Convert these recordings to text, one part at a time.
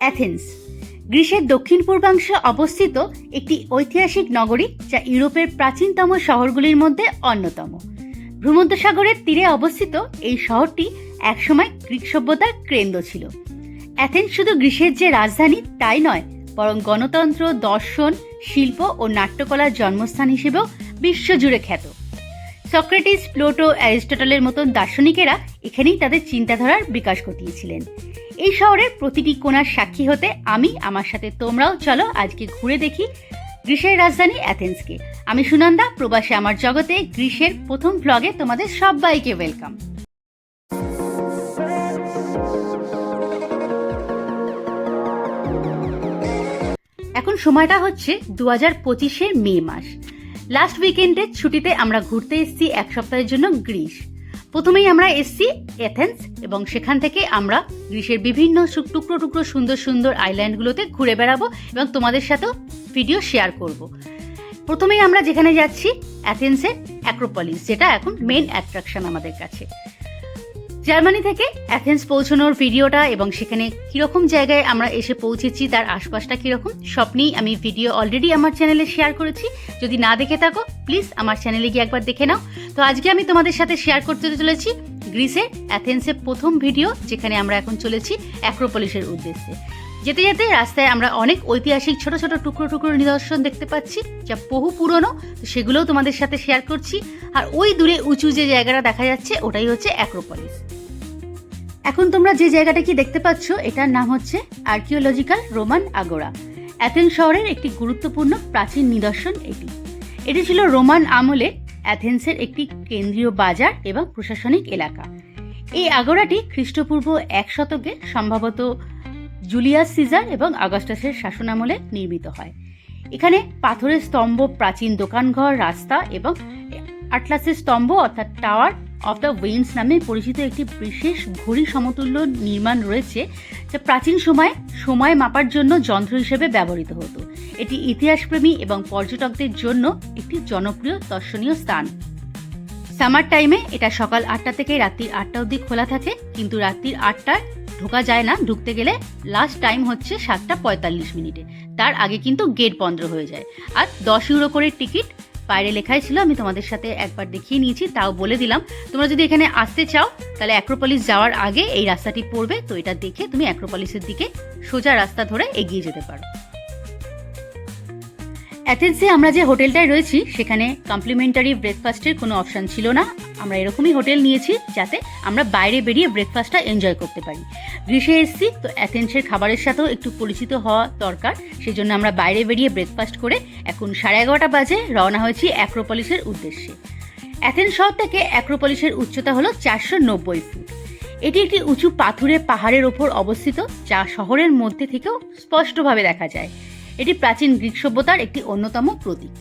Athens গ্রিসের দক্ষিণ পূর্বাংশে অবস্থিত একটি ঐতিহাসিক নগরী যা ইউরোপের প্রাচীনতম শহরগুলির মধ্যে অন্যতম। ভূমধ্যসাগরের তীরে অবস্থিত এই শহরটি একসময় গ্রিক সভ্যতার কেন্দ্র ছিল। অ্যাথেন্স শুধু গ্রিসের যে রাজধানী তাই নয়, বরং গণতন্ত্র, দর্শন, শিল্প ও নাট্যকলার জন্মস্থান হিসেবেও বিশ্বজুড়ে খ্যাত। সক্রেটিস, প্লোটো, অ্যারিস্টটলের মতন দার্শনিকেরা এখানেই তাদের চিন্তাধারার বিকাশ ঘটিয়েছিলেন। এই শহরের প্রতিটি কোণার সাক্ষী হতে আমি, আমার সাথে তোমরাও চলো আজকে ঘুরে দেখি গ্রীসের রাজধানী অ্যাথেন্সকে। আমি সুনন্দা, প্রবাসে আমার জগতে গ্রীসের প্রথম ব্লগে তোমাদের সবাইকে ওয়েলকাম এখন সময়টা হচ্ছে দু হাজার পঁচিশের মে মাস। লাস্ট উইকেন্ডে ছুটিতে আমরা ঘুরতে এসেছি এক সপ্তাহের জন্য গ্রিস। প্রথমেই আমরা এসেছি এথেন্স এবং সেখান থেকে আমরা গ্রিসের বিভিন্ন টুকরো টুকরো সুন্দর সুন্দর আইল্যান্ডগুলোতে ঘুরে বেড়াবো এবং তোমাদের সাথেও ভিডিও শেয়ার করব। প্রথমেই আমরা যেখানে যাচ্ছি অ্যাথেন্সের অ্যাক্রোপলিস যেটা এখন মেন অ্যাট্রাকশন আমাদের কাছে। জার্মানি থেকে অ্যাথেন্স পৌঁছানোর ভিডিওটা এবং সেখানে কীরকম জায়গায় আমরা এসে পৌঁছেছি, তার আশপাশটা কীরকম, সব নিয়েই আমি ভিডিও অলরেডি আমার চ্যানেলে শেয়ার করেছি। যদি না দেখে থাকো প্লিজ আমার চ্যানেলে গিয়ে একবার দেখে নাও। তো আজকে আমি তোমাদের সাথে শেয়ার করতে চলেছি গ্রিসের অ্যাথেন্সের প্রথম ভিডিও যেখানে আমরা এখন চলেছি অ্যাক্রোপলিসের উদ্দেশ্যে। যেতে যেতে রাস্তায় আমরা অনেক ঐতিহাসিক ছোট ছোট টুকরো টুকরো নিদর্শন দেখতে পাচ্ছি, যা বহু পুরনো। তো সেগুলোও তোমাদের সাথে শেয়ার করছি। আর ওই দূরে উঁচু যে জায়গাটা দেখা যাচ্ছে, ওটাই হচ্ছে অ্যাক্রোপলিস এখন তোমরা যে জায়গাটা কি দেখতে পাচ্ছ, এটার নাম হচ্ছে আর্কিওলজিক্যাল রোমান আগোরা অ্যাথেন্স শহরের একটি গুরুত্বপূর্ণ প্রাচীন নিদর্শন এটি। এটি ছিল রোমান আমলে অ্যাথেন্সের একটি কেন্দ্রীয় বাজার এবং প্রশাসনিক এলাকা। এই আগোরাটি খ্রিস্টপূর্ব এক শতকে সম্ভবত জুলিয়াস সিজার এবং আগস্টাসের শাসনামলে নির্মিত হয়। এখানে পাথরের স্তম্ভ, প্রাচীন দোকানঘর, রাস্তা এবং আটলাসের স্তম্ভ অর্থাৎ টাওয়ার অফ দ্য উইন্স নামে পরিচিত একটি বিশেষ ঘড়ি সমতুল্য নির্মাণ রয়েছে, যা প্রাচীন সময়ে সময় মাপার জন্য যন্ত্র হিসেবে ব্যবহৃত হতো। এটি ইতিহাসপ্রেমী এবং পর্যটকদের জন্য একটি জনপ্রিয় দর্শনীয় স্থান। সামার টাইমে এটা সকাল আটটা থেকে রাত্রির আটটা অবধি খোলা থাকে, কিন্তু রাত্রির আটটায় ঢোকা যায় না, ঢুকতে গেলে লাস্ট টাইম হচ্ছে সাতটা পঁয়তাল্লিশ মিনিটে। তার আগে কিন্তু গেট বন্ধ হয়ে যায়। আর দশ ইউরো করে টিকিট বাইরে লেখাই ছিল, আমি তোমাদের সাথে একবার দেখিয়ে নিয়েছি, তাও বলে দিলাম। তোমরা যদি এখানে আসতে চাও, তাহলে অ্যাক্রোপলিস যাওয়ার আগে এই রাস্তাটি পড়বে, তো এটা দেখে তুমি অ্যাক্রোপলিসের দিকে সোজা রাস্তা ধরে এগিয়ে যেতে পারো। অ্যাথেন্সে আমরা যে হোটেলটায় রয়েছি, সেখানে কমপ্লিমেন্টারি ব্রেকফাস্টের কোনো অপশান ছিল না। আমরা এরকমই হোটেল নিয়েছি যাতে আমরা বাইরে বেরিয়ে ব্রেকফাস্টটা এনজয় করতে পারি। গ্রীষ্মে এসেছি, তো অ্যাথেন্সের খাবারের সাথেও একটু পরিচিত হওয়া দরকার। সেই জন্য আমরা বাইরে বেরিয়ে ব্রেকফাস্ট করে এখন সাড়ে এগারোটা বাজে রওনা হয়েছি অ্যাক্রোপলিসের উদ্দেশ্যে। অ্যাথেন্স শহর থেকে অ্যাক্রোপলিসের উচ্চতা হলো চারশো নব্বই ফুট। এটি একটি উঁচু পাথুরে পাহাড়ের ওপর অবস্থিত, যা শহরের মধ্যে থেকেও স্পষ্টভাবে দেখা যায়। এটি প্রাচীন গ্রিক সভ্যতার একটি অন্যতম প্রতীক।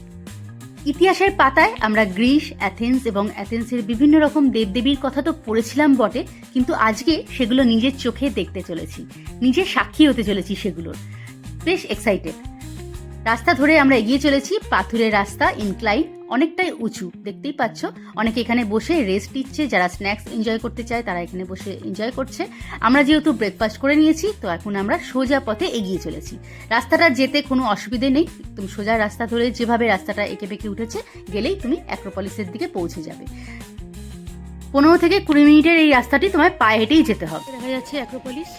ইতিহাসের পাতায় আমরা গ্রিস, অ্যাথেন্স এবং অ্যাথেন্সের বিভিন্ন রকম দেবদেবীর কথা তো পড়েছিলাম বটে, কিন্তু আজকে সেগুলো নিজের চোখে দেখতে চলেছি, নিজের সাক্ষী হতে চলেছি সেগুলোর। বেশ এক্সাইটেড রাস্তা ধরে আমরা এগিয়ে চলেছি পাথুরের রাস্তা ইনক্লাইন অনেকটাই উঁচু, দেখতেই পাচ্ছ? অনেকে এখানে বসে রেস্ট নিচ্ছে, যারা স্ন্যাক্স এনজয় করতে চায়, তারা এখানে বসে এনজয় করছে। আমরা যেহেতু ব্রেকফাস্ট করে নিয়েছি, তো এখন আমরা সোজা পথে এগিয়ে চলেছি। রাস্তাটা যেতে কোনো অসুবিধে নেই, তুমি সোজা রাস্তা ধরে যেভাবে রাস্তাটা এঁকে বেঁকে উঠেছে, গেলেই তুমি অ্যাক্রোপলিসের দিকে পৌঁছে যাবে। পনেরো থেকে কুড়ি মিনিটের এই রাস্তাটি তোমায় পায়ে হেঁটেই যেতে হবে। দেখা যাচ্ছে অ্যাক্রোপলিস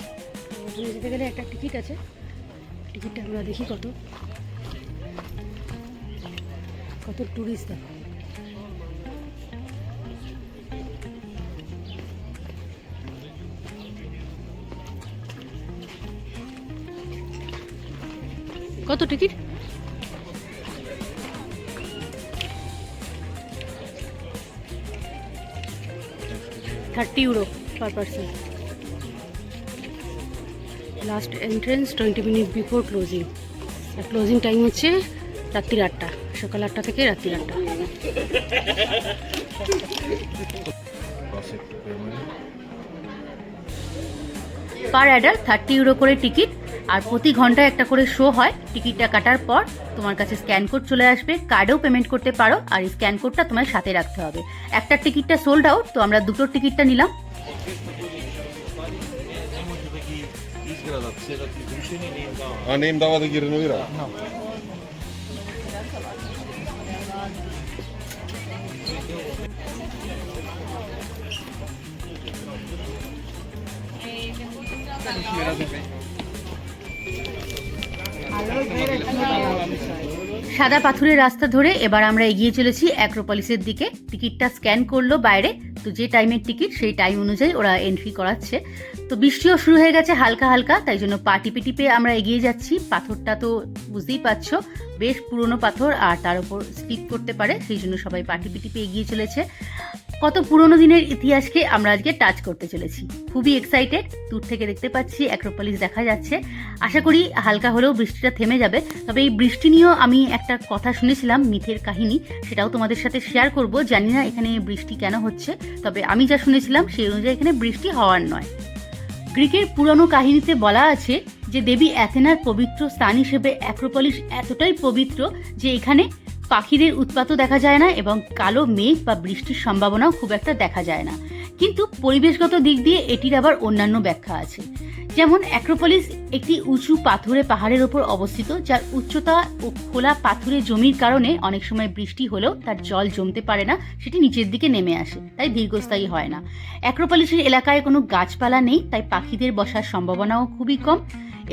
যেতে গেলে একটা টিকিট আছে। টিকিটটা আমরা দেখি কত। কত টুরিস্ট দেখো কত ticket thirty euro per person last entrance twenty minute before closing আর ক্লোজিং টাইম হচ্ছে রাত্রির আটটা। সকাল আটটা থেকে রাত্রির আটটা। পার অ্যাডাল্ট থার্টি ইউরো করে টিকিট, আর প্রতি ঘন্টায় একটা করে শো হয়। টিকিটটা কাটার পর তোমার কাছে স্ক্যান কোড চলে আসবে, কার্ডেও পেমেন্ট করতে পারো, আর এই স্ক্যান কোডটা তোমার সাথে রাখতে হবে। একটা টিকিটটা সোল্ড আউট তো আমরা দুটোর টিকিটটা নিলাম। সাদা পাথুরের রাস্তা ধরে এবার আমরা এগিয়ে চলেছি অ্যাক্রোপলিসের দিকে। টিকিটটা স্ক্যান করল বাইরে, তো যে টাইমের টিকিট সেই টাইম অনুযায়ী ওরা এন্ট্রি করাচ্ছে। তো বৃষ্টিও শুরু হয়ে গেছে হালকা হালকা, তাই জন্য পা টিপে টিপে আমরা এগিয়ে যাচ্ছি। পাথরটা তো বুঝতেই পারছ, বেশ পুরনো পাথর আর তার উপর স্লিপ করতে পারে, সেই জন্য সবাই পা টিপে টিপে এগিয়ে চলেছে। কত পুরনো দিনের ইতিহাসকে আমরা আজকে টাচ করতে চলেছি। খুবই এক্সাইটেড দূর থেকে দেখতে পাচ্ছি অ্যাক্রোপলিস দেখা যাচ্ছে। আশা করি হালকা হলেও বৃষ্টিটা থেমে যাবে। তবে এই বৃষ্টি নিয়েও আমি একটা কথা শুনেছিলাম, মিথের কাহিনী, সেটাও তোমাদের সাথে শেয়ার করব। জানি না এখানে বৃষ্টি কেন হচ্ছে, তবে আমি যা শুনেছিলাম সেই অনুযায়ী এখানে বৃষ্টি হওয়ার নয়। গ্রিকের পুরনো কাহিনীতে বলা আছে যে দেবী অ্যাথেনার পবিত্র স্থান হিসেবে অ্যাক্রোপলিস এতটাই পবিত্র যে এখানে পাখিদের উৎপাতও দেখা যায় না এবং কালো মেঘ বা বৃষ্টির সম্ভাবনাও খুব একটা দেখা যায় না। কিন্তু পরিবেশগত দিক দিয়ে এটির আবার অন্যান্য ব্যাখ্যা আছে। যেমন অ্যাক্রোপলিস একটি উঁচু পাথুরে পাহাড়ের ওপর অবস্থিত, যার উচ্চতা ও খোলা পাথুরে জমির কারণে অনেক সময় বৃষ্টি হলেও তার জল জমতে পারে না, সেটি নিচের দিকে নেমে আসে, তাই দীর্ঘস্থায়ী হয় না। অ্যাক্রোপলিসের এলাকায় কোনো গাছপালা নেই, তাই পাখিদের বসার সম্ভাবনাও খুবই কম।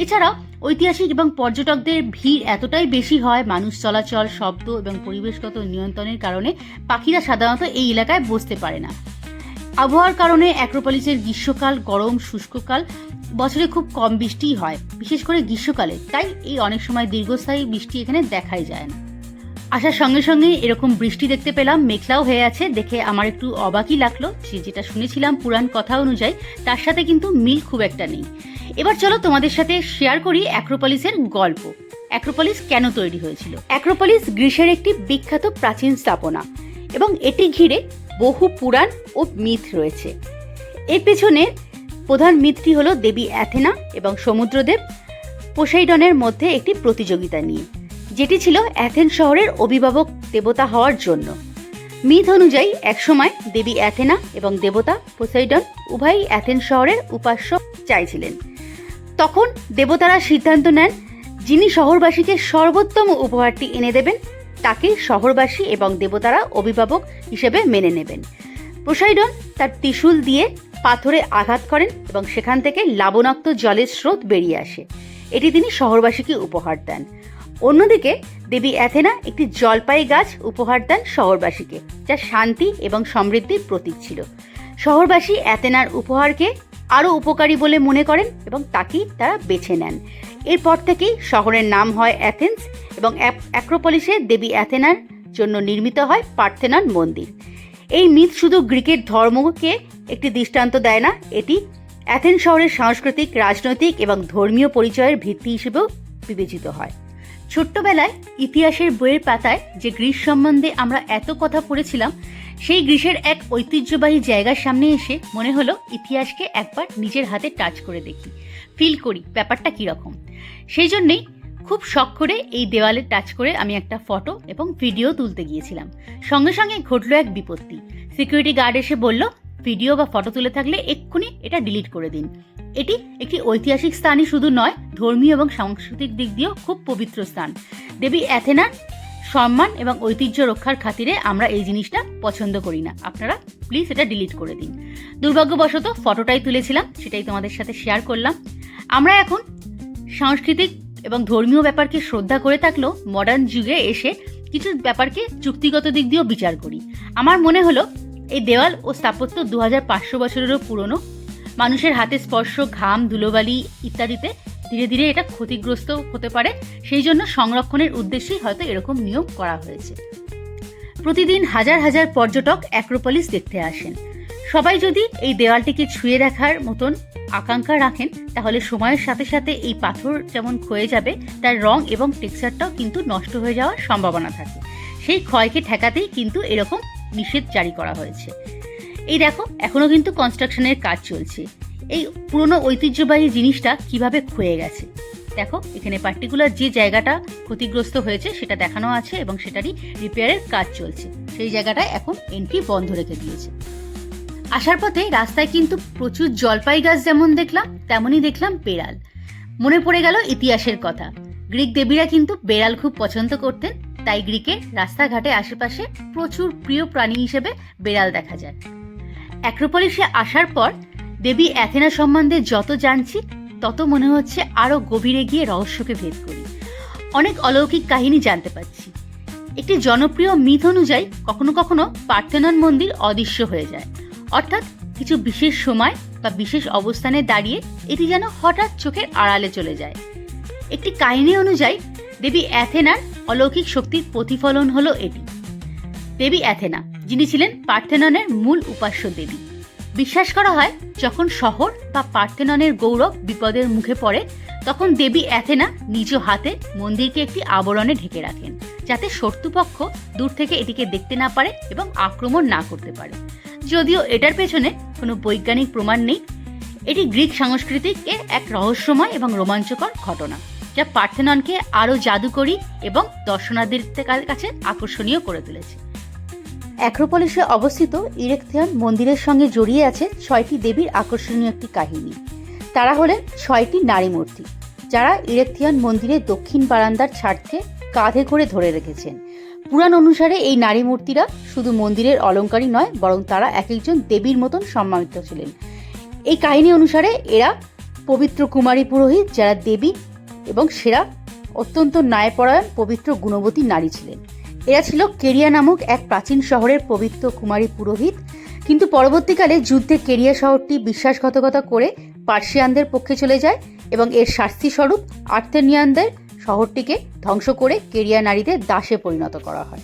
এছাড়াও ঐতিহাসিক এবং পর্যটকদের ভিড় এতটাই বেশি হয় মানুষ চলাচল, শব্দ এবং পরিবেশগত নিয়ন্ত্রণের কারণে পাখিরা সাধারণত এই এলাকায় বসতে পারে না। আবহাওয়ার কারণে অ্যাক্রোপলিসের গ্রীষ্মকাল, গরম, শুষ্ককাল বছরে খুব কম বৃষ্টিই হয়, বিশেষ করে গ্রীষ্মকালে। তাই এই অনেক সময় দীর্ঘস্থায়ী বৃষ্টি এখানে দেখাই যায় না। আসার সঙ্গে সঙ্গে এরকম বৃষ্টি দেখতে পেলাম, মেঘলাও হয়ে আছে, দেখে আমার একটু অবাকই লাগল। যে যেটা শুনেছিলাম পুরাণ কথা অনুযায়ী, তার সাথে কিন্তু মিল খুব একটা নেই। এবার চলো তোমাদের সাথে শেয়ার করি অ্যাক্রোপলিসের গল্প। অ্যাক্রোপলিস কেন তৈরি হয়েছিল? অ্যাক্রোপলিস গ্রিসের একটি বিখ্যাত প্রাচীন স্থাপনা এবং এটি ঘিরে বহু পুরাণ ও মিথ রয়েছে। এর পেছনে প্রধান মিথটি হলো দেবী অ্যাথেনা এবং সমুদ্রদেব পোসাইডনের মধ্যে একটি প্রতিযোগিতা নিয়ে, যেটি ছিল অ্যাথেন শহরের অভিভাবক দেবতা হওয়ার জন্য। মিথ অনুযায়ী, একসময় দেবী অ্যাথেনা এবং দেবতা পোসাইডন উভয়ই অ্যাথেন শহরের উপাস্য চাইছিলেন। তখন দেবতারা সিদ্ধান্ত নেন, যিনি শহরবাসীকে সর্বোত্তম উপহারটি এনে দেবেন, তাকে শহরবাসী এবং দেবতারা অভিভাবক হিসেবে মেনে নেবেন। পোসাইডন তার ত্রিশূল দিয়ে পাথরে আঘাত করেন এবং সেখান থেকে লাবণাক্ত জলের স্রোত বেরিয়ে আসে। এটি তিনি শহরবাসীকে উপহার দেন। অন্যদিকে, দেবী অ্যাথেনা একটি জলপাই গাছ উপহার দেন শহরবাসীকে, যা শান্তি এবং সমৃদ্ধির প্রতীক ছিল। শহরবাসী অ্যাথেনার উপহারকে আরও উপকারী বলে মনে করেন এবং তাকেই তারা বেছে নেন। এরপর থেকেই শহরের নাম হয় অ্যাথেন্স এবং অ্যাক্রোপলিসে দেবী অ্যাথেনার জন্য নির্মিত হয় পার্থেনন মন্দির। এই মিথ শুধু গ্রিকের ধর্মকে একটি দৃষ্টান্ত দেয় না, এটি অ্যাথেন শহরের সাংস্কৃতিক, রাজনৈতিক এবং ধর্মীয় পরিচয়ের ভিত্তি হিসেবেও বিবেচিত হয়। ছোট্টবেলায় ইতিহাসের বইয়ের পাতায় যে গ্রীস সম্বন্ধে আমরা এত কথা পড়েছিলাম, সেই গ্রীসের এক ঐতিহ্যবাহী জায়গার সামনে এসে মনে হলো ইতিহাসকে একবার নিজের হাতে টাচ করে দেখি। ফিল করি ব্যাপারটা কীরকম। সেই জন্যেই খুব শখ করে এই দেওয়ালে টাচ করে আমি একটা ফটো এবং ভিডিও তুলতে গিয়েছিলাম। সঙ্গে সঙ্গে ঘটলো এক বিপত্তি। সিকিউরিটি গার্ড এসে বলল, ভিডিও বা ফটো তুলে থাকলে এক্ষুনি এটা ডিলিট করে দিন। এটি একটি ঐতিহাসিক স্থানই শুধু নয়, ধর্মীয় এবং সাংস্কৃতিক দিক দিয়েও খুব পবিত্র স্থান। দেবী অ্যাথেনার সম্মান এবং ঐতিহ্য রক্ষার খাতিরে আমরা এই জিনিসটা পছন্দ করি না। আপনারা প্লিজ এটা ডিলিট করে দিন। দুর্ভাগ্যবশত ফটোটাই তুলেছিলাম, সেটাই তোমাদের সাথে শেয়ার করলাম। আমরা এখন সাংস্কৃতিক এবং ধর্মীয় ব্যাপারকে শ্রদ্ধা করে থাকলেও মডার্ন যুগে এসে কিছু ব্যাপারকে চুক্তিগত দিক দিয়েও বিচার করি। আমার মনে হলো, এই দেওয়াল ও স্থাপত্য দু হাজার পাঁচশো বছরেরও পুরনো। মানুষের হাতে স্পর্শ, ঘাম, ধুলোবালি ইত্যাদিতে ধীরে ধীরে এটা ক্ষতিগ্রস্ত হতে পারে। সেই জন্য সংরক্ষণের উদ্দেশ্যেই হয়তো এরকম নিয়ম করা হয়েছে। প্রতিদিন হাজার হাজার পর্যটক অ্যাক্রোপলিস দেখতে আসেন। সবাই যদি এই দেওয়ালটিকে ছুঁয়ে দেখার মতন আকাঙ্ক্ষা রাখেন, তাহলে সময়ের সাথে সাথে এই পাথর যেমন ক্ষয়ে যাবে, তার রং এবং টেক্সচারটাও কিন্তু নষ্ট হয়ে যাওয়ার সম্ভাবনা থাকে। সেই ক্ষয়কে ঠেকাতেই কিন্তু এরকম নিষেধ জারি করা হয়েছে। এই দেখো এখনও কিন্তু কনস্ট্রাকশনের কাজ চলছে। এই পুরনো ঐতিহ্যবাহী জিনিসটা কীভাবে ক্ষয়ে গেছে? দেখো, এখানে পার্টিকুলার যে জায়গাটা ক্ষতিগ্রস্ত হয়েছে, সেটা দেখানো আছে এবং সেটারই রিপেয়ারের কাজ চলছে। সেই জায়গাটায় এখন এন্ট্রি বন্ধ রেখে দিয়েছে। আসার পথে রাস্তায় কিন্তু প্রচুর জলপাই গাছ যেমন দেখলাম, তেমনই দেখলাম বেড়াল। মনে পড়ে গেল ইতিহাসের কথা। গ্রিক দেবীরা কিন্তু বেড়াল খুব পছন্দ করতেন, তাই গ্রিকের রাস্তাঘাটে আশেপাশে প্রচুর প্রিয় প্রাণী হিসেবে বেড়াল দেখা যায়। অ্যাক্রোপলিসে আসার পর দেবী অ্যাথেনা সম্বন্ধে যত জানছি, তত মনে হচ্ছে আরও গভীরে গিয়ে রহস্যকে ভেদ করি। অনেক অলৌকিক কাহিনী জানতে পারছি। একটি জনপ্রিয় মিথ অনুযায়ী কখনো কখনো পার্থেনন মন্দির অদৃশ্য হয়ে যায়। অর্থাৎ কিছু বিশেষ সময় বা বিশেষ অবস্থানে দাঁড়িয়ে এটি যেন হঠাৎ চোখের আড়ালে চলে যায়। একটি কাহিনী অনুযায়ী, দেবী অ্যাথেনার অলৌকিক শক্তির প্রতিফলন হলো এটি। দেবী অ্যাথেনা, যিনি ছিলেন পার্থেননের মূল উপাস্য দেবী। বিশ্বাস করা হয়, যখন শহর বা পার্থেননের গৌরব বিপদের মুখে পড়ে, তখন দেবী অ্যাথেনা নিজ হাতে মন্দিরকে একটি আবরণে ঢেকে রাখেন, যাতে শত্রুপক্ষ দূর থেকে এটিকে দেখতে না পারে এবং আক্রমণ না করতে পারে। যদিও এটার পেছনে কোনো বৈজ্ঞানিক প্রমাণ নেই, এটি গ্রিক সংস্কৃতিকে এক রহস্যময় এবং রোমাঞ্চকর ঘটনা, যা পার্থেননকে আরও জাদুকরী এবং দর্শনার্থীদের কাছে আকর্ষণীয় করে তুলেছে। অ্যাক্রোপলিসে অবস্থিত ইরেকথিয়ান মন্দিরের সঙ্গে জড়িয়ে আছে ছয়টি দেবীর আকর্ষণীয় একটি কাহিনী। তারা হলেন ছয়টি নারী মূর্তি যারা ইরেকথিয়ান মন্দিরের দক্ষিণ বারান্দার ছাড়কে কাঁধে করে ধরে রেখেছেন। পুরাণ অনুসারে এই নারী মূর্তিরা শুধু মন্দিরের অলঙ্কারই নয়, বরং তারা এক একজন দেবীর মতন সম্মানিত ছিলেন। এই কাহিনী অনুসারে এরা পবিত্র কুমারী পুরোহিত যারা দেবী এবং সেরা অত্যন্ত ন্যায়পরায়ণ পবিত্র গুণবতী নারী ছিলেন। এরা ছিল কেরিয়া নামক এক প্রাচীন শহরের পবিত্র কুমারী পুরোহিত। কিন্তু পরবর্তীকালে যুদ্ধে কেরিয়া শহরটি বিশ্বাসঘাতকতা করে পার্সিয়ানদের পক্ষে চলে যায় এবং এর শাস্তি স্বরূপ আর্থেনিয়ানদের শহরটিকে ধ্বংস করে কেরিয়া নারীদের দাসে পরিণত করা হয়।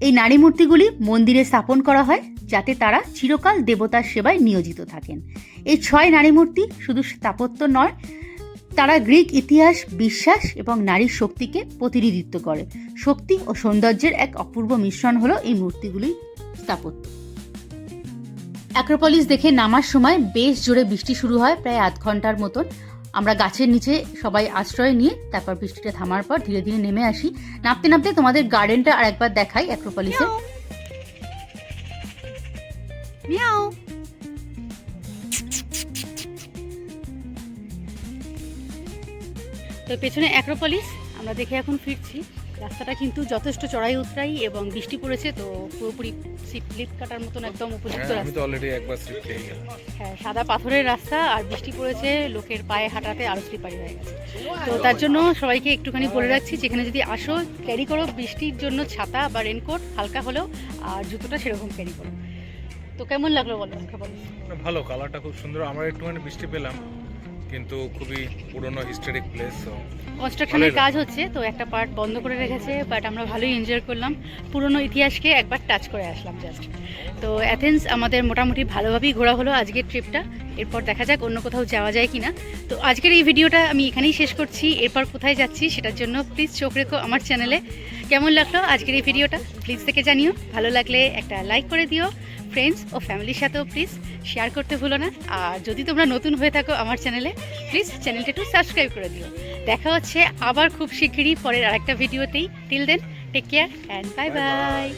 এই নারী মূর্তিগুলি মন্দিরে স্থাপন করা হয় যাতে তারা চিরকাল দেবতার সেবায় নিয়োজিত থাকেন। এই ছয় নারী মূর্তি শুধু স্থাপত্য নয়, তারা গ্রিক ইতিহাস, বিশ্বাস এবং নারীর শক্তিকে প্রতিনিধিত্ব করে। শক্তি ও সৌন্দর্যের এক অপূর্ব মিশ্রণ হলো এই মূর্তিগুলির স্থাপত্য। অ্যাক্রোপলিস দেখে নামার সময় বেশ জোরে বৃষ্টি শুরু হয়, প্রায় আধ ঘণ্টার মতন। আমরা গাছের নিচে সবাই আশ্রয় নিয়ে তারপর বৃষ্টিটা থামার পর ধীরে ধীরে নেমে আসি। নামতে নামতে তোমাদের গার্ডেনটা আর একবার দেখাই অ্যাক্রোপলিসে তো পেছনে অ্যাক্রোপলিস আমরা দেখে এখন ফিরছি। রাস্তাটা কিন্তু যথেষ্ট চড়াই উতরাই এবং বৃষ্টি পড়েছে তো পুরোপুরি স্লিপ কাটার মতন একদম উপযুক্ত হ্যাঁ, আমি তো অলরেডি একবার স্লিপ খেয়ে গেলাম। হ্যাঁ সাদা পাথরের রাস্তা আর বৃষ্টি পড়েছে লোকের পায়ে হাঁটাতে আরও স্লিপারি হয়ে গেছে। তো তার জন্য সবাইকে একটুখানি বলে রাখছি যেখানে যদি আসো ক্যারি করো বৃষ্টির জন্য ছাতা বা রেনকোট হালকা হলেও আর জুতোটা সেরকম ক্যারি করো। তো কেমন লাগল বলো বলো। ভালো কালারটা খুব সুন্দর। আমরা একটুখানি বৃষ্টি পেলাম। কিন্তু খুবই পুরনো হিস্টোরিক প্লেস কনস্ট্রাকশনের কাজ হচ্ছে তো একটা পার্ট বন্ধ করে রেখেছে বাট আমরা ভালোই এনজয় করলাম। পুরনো ইতিহাসকে একবার টাচ করে আসলাম জাস্ট তো অ্যাথেন্স আমাদের মোটামুটি ভালোভাবেই ঘোরা হলো আজকের ট্রিপটা এরপর দেখা যাক অন্য কোথাও যাওয়া যায় কি না তো আজকের এই ভিডিওটা আমি এখানেই শেষ করছি। এরপর কোথায় যাচ্ছি সেটার জন্য প্লিজ চোখ রেখো আমার চ্যানেলে কেমন লাগল আজকের এই ভিডিওটা? প্লিজ থেকে জানিও। ভালো লাগলে একটা লাইক করে দিও। ফ্রেন্ডস ও ফ্যামিলির সাথেও প্লিজ শেয়ার করতে ভুলো না। আর যদি তোমরা নতুন হয়ে থাকো আমার চ্যানেলে প্লিজ চ্যানেলটা একটু সাবস্ক্রাইব করে দিও। দেখা হচ্ছে আবার খুব শিগগিরই পরের আরেকটা ভিডিওতেই till then take care and bye bye